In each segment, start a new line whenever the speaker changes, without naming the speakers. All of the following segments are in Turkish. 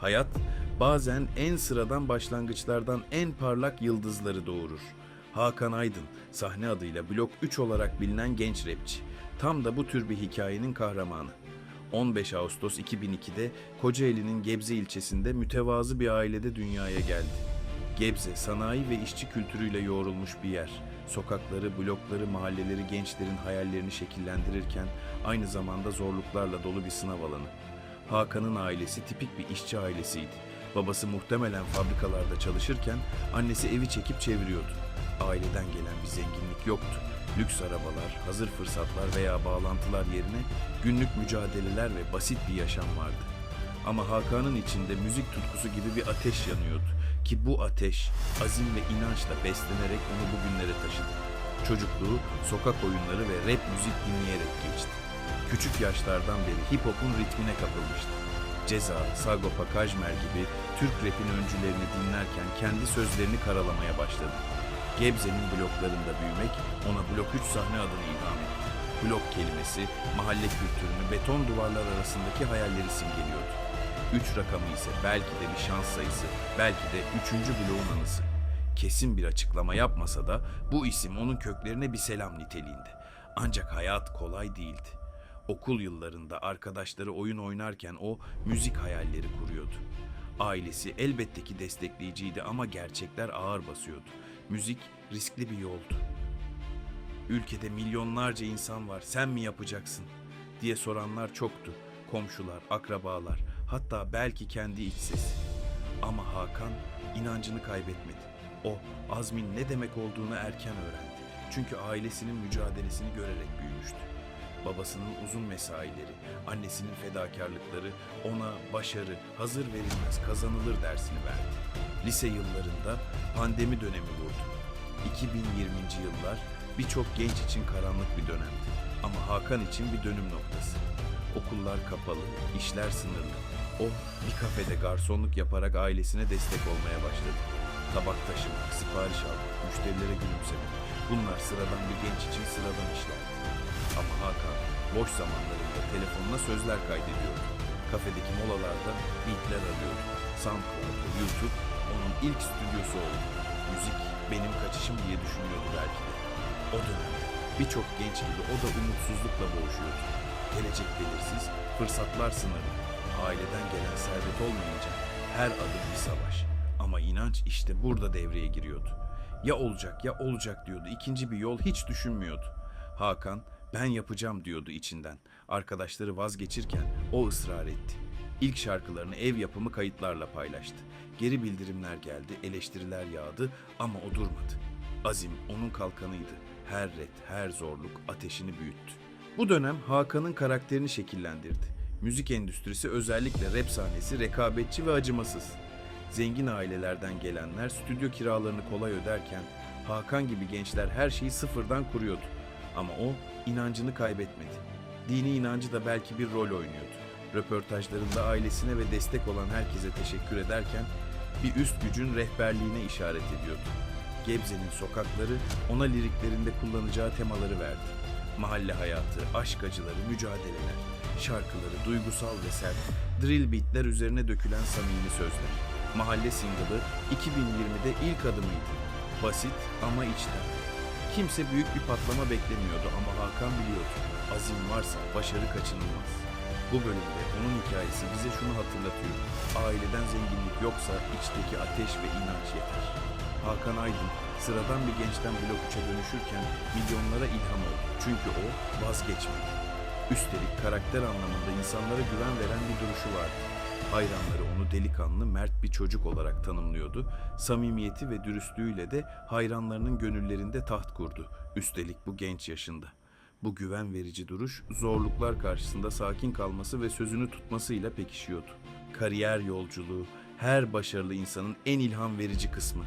Hayat bazen en sıradan başlangıçlardan en parlak yıldızları doğurur. Hakan Aydın, sahne adıyla Blok 3 olarak bilinen genç rapçi. Tam da bu tür bir hikayenin kahramanı. 15 Ağustos 2002'de Kocaeli'nin Gebze ilçesinde mütevazı bir ailede dünyaya geldi. Gebze, sanayi ve işçi kültürüyle yoğrulmuş bir yer. Sokakları, blokları, mahalleleri gençlerin hayallerini şekillendirirken aynı zamanda zorluklarla dolu bir sınav alanı. Hakan'ın ailesi tipik bir işçi ailesiydi. Babası muhtemelen fabrikalarda çalışırken annesi evi çekip çeviriyordu. Aileden gelen bir zenginlik yoktu. Lüks arabalar, hazır fırsatlar veya bağlantılar yerine günlük mücadeleler ve basit bir yaşam vardı. Ama Hakan'ın içinde müzik tutkusu gibi bir ateş yanıyordu. Ki bu ateş azim ve inançla beslenerek onu bugünlere taşıdı. Çocukluğu sokak oyunları ve rap müzik dinleyerek geçti. Küçük yaşlardan beri hip hop'un ritmine kapılmıştı. Ceza, Sagopa Kajmer gibi Türk rap'in öncülerini dinlerken kendi sözlerini karalamaya başladı. Gebze'nin bloklarında büyümek ona Blok 3 sahne adını ilham etti. Blok kelimesi mahalle kültürünü beton duvarlar arasındaki hayalleri simgeliyordu. Üç rakamı ise belki de bir şans sayısı, belki de üçüncü bloğun anısı. Kesin bir açıklama yapmasa da bu isim onun köklerine bir selam niteliğinde. Ancak hayat kolay değildi. Okul yıllarında arkadaşları oyun oynarken o müzik hayalleri kuruyordu. Ailesi elbette ki destekleyiciydi ama gerçekler ağır basıyordu. Müzik riskli bir yoldu. Ülkede milyonlarca insan var, sen mi yapacaksın? diye soranlar çoktu. Komşular, akrabalar, hatta belki kendi iç sesi. Ama Hakan inancını kaybetmedi. O azmin ne demek olduğunu erken öğrendi. Çünkü ailesinin mücadelesini görerek büyümüştü. Babasının uzun mesaileri, annesinin fedakarlıkları ona başarı hazır verilmez kazanılır dersini verdi. Lise yıllarında pandemi dönemi vurdu. 2020. yıllar birçok genç için karanlık bir dönemdi. Ama Hakan için bir dönüm noktası. Okullar kapalı, işler sınırlı. O bir kafede garsonluk yaparak ailesine destek olmaya başladı. Tabak taşımak, sipariş almak, müşterilere gülümsemek. Bunlar sıradan bir genç için sıradan işlerdi. Ama Hakan boş zamanlarında telefonuna sözler kaydediyordu. Kafedeki molalarda beatler arıyordu. SoundCloud YouTube onun ilk stüdyosu oldu. Müzik benim kaçışım diye düşünüyordu belki de. O dönemde birçok genç gibi o da umutsuzlukla boğuşuyordu. Gelecek belirsiz, fırsatlar sınırlı. Aileden gelen servet olmayınca her adım bir savaş. Ama inanç işte burada devreye giriyordu. Ya olacak ya olacak diyordu. İkinci bir yol hiç düşünmüyordu. Hakan ben yapacağım diyordu içinden. Arkadaşları vazgeçirken o ısrar etti. İlk şarkılarını ev yapımı kayıtlarla paylaştı. Geri bildirimler geldi, eleştiriler yağdı ama o durmadı. Azim onun kalkanıydı. Her ret, her zorluk ateşini büyüttü. Bu dönem Hakan'ın karakterini şekillendirdi. Müzik endüstrisi özellikle rap sahnesi rekabetçi ve acımasız. Zengin ailelerden gelenler stüdyo kiralarını kolay öderken Hakan gibi gençler her şeyi sıfırdan kuruyordu. Ama o inancını kaybetmedi. Dini inancı da belki bir rol oynuyordu. Röportajlarında ailesine ve destek olan herkese teşekkür ederken bir üst gücün rehberliğine işaret ediyordu. Gebze'nin sokakları ona liriklerinde kullanacağı temaları verdi. Mahalle hayatı, aşk acıları, mücadeleler, şarkıları duygusal ve sert, drill beatler üzerine dökülen samimi sözler. Mahalle single'ı 2020'de ilk adımıydı. Basit ama içten. Kimse büyük bir patlama beklemiyordu ama Hakan biliyordu. Azim varsa başarı kaçınılmaz. Bu bölümde onun hikayesi bize şunu hatırlatıyor. Aileden zenginlik yoksa içteki ateş ve inanç yeter. Hakan Aydın sıradan bir gençten blok 3'e dönüşürken milyonlara ilham oldu. Çünkü o vazgeçmedi. Üstelik karakter anlamında insanlara güven veren bir duruşu vardı. Hayranları onu delikanlı, mert bir çocuk olarak tanımlıyordu. Samimiyeti ve dürüstlüğüyle de hayranlarının gönüllerinde taht kurdu. Üstelik bu genç yaşında. Bu güven verici duruş zorluklar karşısında sakin kalması ve sözünü tutmasıyla pekişiyordu. Kariyer yolculuğu her başarılı insanın en ilham verici kısmı.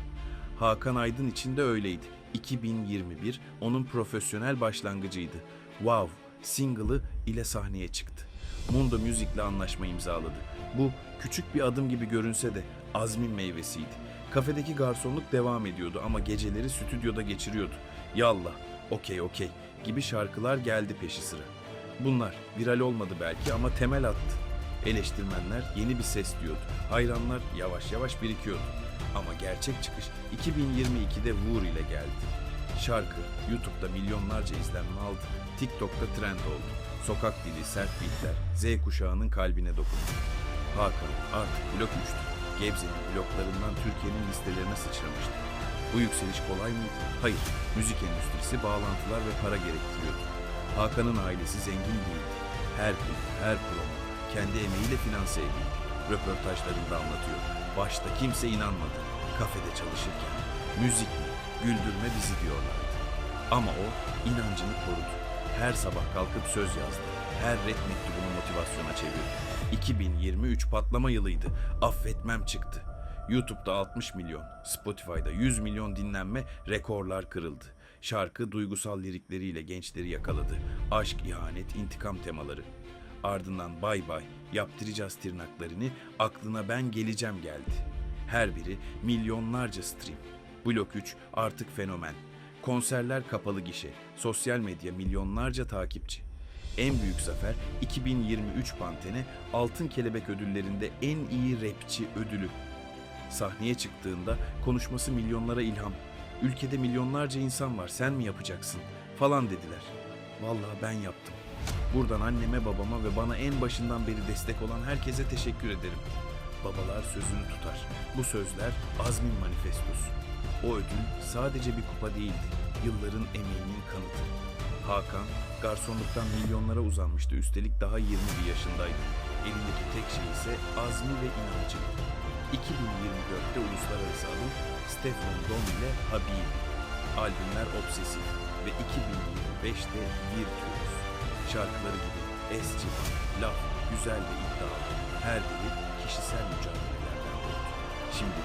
Hakan Aydın için de öyleydi. 2021 onun profesyonel başlangıcıydı. Wow single'ı ile sahneye çıktı. Mundo Music'le anlaşma imzaladı. Bu küçük bir adım gibi görünse de azmin meyvesiydi. Kafedeki garsonluk devam ediyordu ama geceleri stüdyoda geçiriyordu. Yallah, okey okey gibi şarkılar geldi peşi sıra. Bunlar viral olmadı belki ama temel attı. Eleştirmenler yeni bir ses diyordu. Hayranlar yavaş yavaş birikiyordu. Ama gerçek çıkış 2022'de Vur ile geldi. Şarkı YouTube'da milyonlarca izlenme aldı. TikTok'ta trend oldu. Sokak dili, sert beatler Z kuşağının kalbine dokundu. Hakan artık blok 3'tü. Gebze'nin bloklarından Türkiye'nin listelerine sıçramıştı. Bu yükseliş kolay mıydı? Hayır. Müzik endüstrisi bağlantılar ve para gerektiriyordu. Hakan'ın ailesi zengin değildi. Her klip, her promo kendi emeğiyle finanse edildi. Röportajlarında anlatıyor. Başta kimse inanmadı. Kafede çalışırken müzik mi, güldürme bizi diyorlardı. Ama o inancını korudu. Her sabah kalkıp söz yazdı. Her ret mektubunu motivasyona çevirdi. 2023 patlama yılıydı. Affetmem çıktı. YouTube'da 60 milyon, Spotify'da 100 milyon dinlenme, rekorlar kırıldı. Şarkı duygusal lirikleriyle gençleri yakaladı. Aşk, ihanet, intikam temaları. Ardından bay bay, yaptıracağız tırnaklarını, aklına ben geleceğim geldi. Her biri milyonlarca stream. Blok 3 artık fenomen. Konserler kapalı gişe, sosyal medya milyonlarca takipçi. En büyük zafer 2023 Pantene Altın Kelebek ödüllerinde en iyi rapçi ödülü. Sahneye çıktığında konuşması milyonlara ilham. Ülkede milyonlarca insan var sen mi yapacaksın falan dediler. Vallahi ben yaptım. Buradan anneme babama ve bana en başından beri destek olan herkese teşekkür ederim. Babalar sözünü tutar. Bu sözler azmin manifestosu. O ödül sadece bir kupa değildi. Yılların emeğinin kanıtı. Hakan garsonluktan milyonlara uzanmıştı. Üstelik daha 21 yaşındaydı. Elindeki tek şey ise azmi ve inancı. 2024'te uluslararası adım Stefan Don ile Habib. Albümler obsesif ve 2025'te Virtuos. Şarkıları gibi esci, laf, güzel ve iddialı. Her biri kişisel mücadelelerden doğdu. Şimdi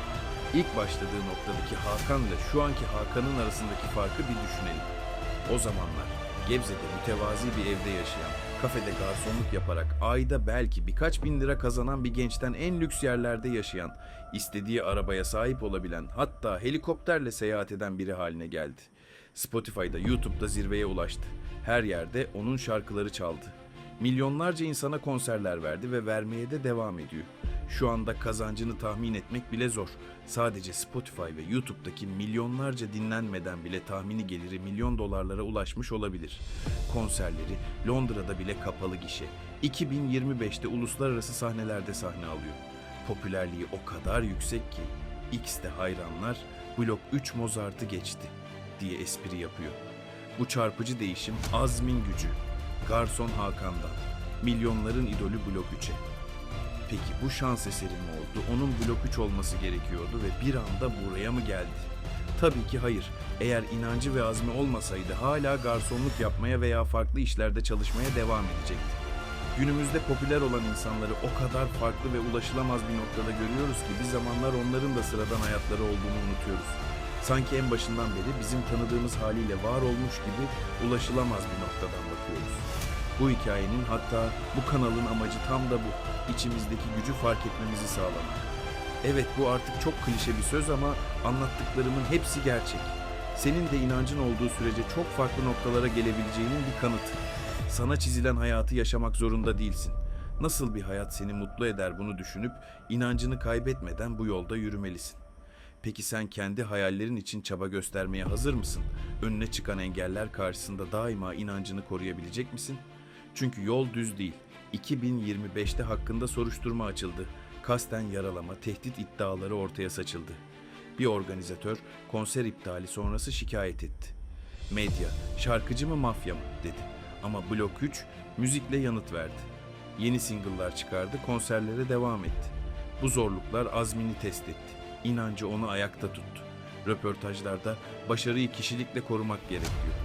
ilk başladığı noktadaki Hakan ile şu anki Hakan'ın arasındaki farkı bir düşünelim. O zamanlar Gebze'de mütevazi bir evde yaşayan, kafede garsonluk yaparak ayda belki birkaç bin lira kazanan bir gençten en lüks yerlerde yaşayan, istediği arabaya sahip olabilen, hatta helikopterle seyahat eden biri haline geldi. Spotify'da, YouTube'da zirveye ulaştı. Her yerde onun şarkıları çaldı. Milyonlarca insana konserler verdi ve vermeye de devam ediyor. Şu anda kazancını tahmin etmek bile zor. Sadece Spotify ve YouTube'daki milyonlarca dinlenmeden bile tahmini geliri milyon dolarlara ulaşmış olabilir. Konserleri Londra'da bile kapalı gişe. 2025'te uluslararası sahnelerde sahne alıyor. Popülerliği o kadar yüksek ki X'te hayranlar Blok 3 Mozart'ı geçti diye espri yapıyor. Bu çarpıcı değişim azmin gücü. Garson Hakan'dan. Milyonların idolü Blok 3'e. Peki bu şans eseri mi oldu? Onun blok 3 olması gerekiyordu ve bir anda buraya mı geldi? Tabii ki hayır. Eğer inancı ve azmi olmasaydı hala garsonluk yapmaya veya farklı işlerde çalışmaya devam edecekti. Günümüzde popüler olan insanları o kadar farklı ve ulaşılamaz bir noktada görüyoruz ki bir zamanlar onların da sıradan hayatları olduğunu unutuyoruz. Sanki en başından beri bizim tanıdığımız haliyle var olmuş gibi ulaşılamaz bir noktadan bakıyoruz. Bu hikayenin hatta bu kanalın amacı tam da bu. İçimizdeki gücü fark etmemizi sağlamak. Evet bu artık çok klişe bir söz ama anlattıklarımın hepsi gerçek. Senin de inancın olduğu sürece çok farklı noktalara gelebileceğinin bir kanıtı. Sana çizilen hayatı yaşamak zorunda değilsin. Nasıl bir hayat seni mutlu eder bunu düşünüp inancını kaybetmeden bu yolda yürümelisin. Peki sen kendi hayallerin için çaba göstermeye hazır mısın? Önüne çıkan engeller karşısında daima inancını koruyabilecek misin? Çünkü yol düz değil. 2025'te hakkında soruşturma açıldı. Kasten yaralama, tehdit iddiaları ortaya saçıldı. Bir organizatör konser iptali sonrası şikayet etti. Medya, şarkıcı mı mafya mı dedi. Ama Blok 3 müzikle yanıt verdi. Yeni single'lar çıkardı, konserlere devam etti. Bu zorluklar azmini test etti. İnancı onu ayakta tuttu. Röportajlarda başarıyı kişilikle korumak gerekiyor.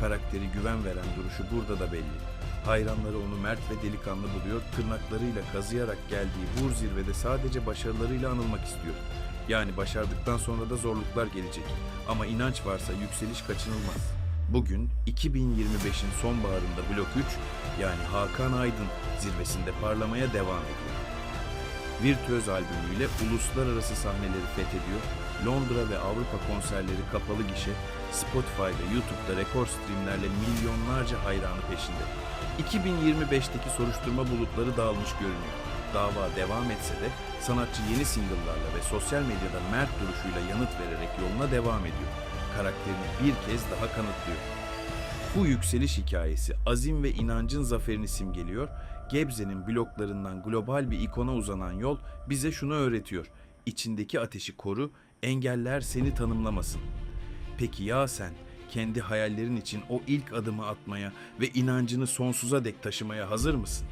Karakteri güven veren duruşu burada da belli. Hayranları onu mert ve delikanlı buluyor, tırnaklarıyla kazıyarak geldiği Vur zirvede sadece başarılarıyla anılmak istiyor. Yani başardıktan sonra da zorluklar gelecek. Ama inanç varsa yükseliş kaçınılmaz. Bugün 2025'in sonbaharında Blok 3 yani Hakan Aydın zirvesinde parlamaya devam ediyor. Virtüöz albümüyle uluslararası sahneleri fethediyor. Londra ve Avrupa konserleri kapalı gişe, Spotify ve YouTube'da rekor streamlerle milyonlarca hayranı peşinde. 2025'teki soruşturma bulutları dağılmış görünüyor. dava devam etse de sanatçı yeni single'larla ve sosyal medyada mert duruşuyla yanıt vererek yoluna devam ediyor. Karakterini bir kez daha kanıtlıyor. Bu yükseliş hikayesi azim ve inancın zaferini simgeliyor. Gebze'nin bloklarından global bir ikona uzanan yol bize şunu öğretiyor. İçindeki ateşi koru, engeller seni tanımlamasın. Peki ya sen kendi hayallerin için o ilk adımı atmaya ve inancını sonsuza dek taşımaya hazır mısın?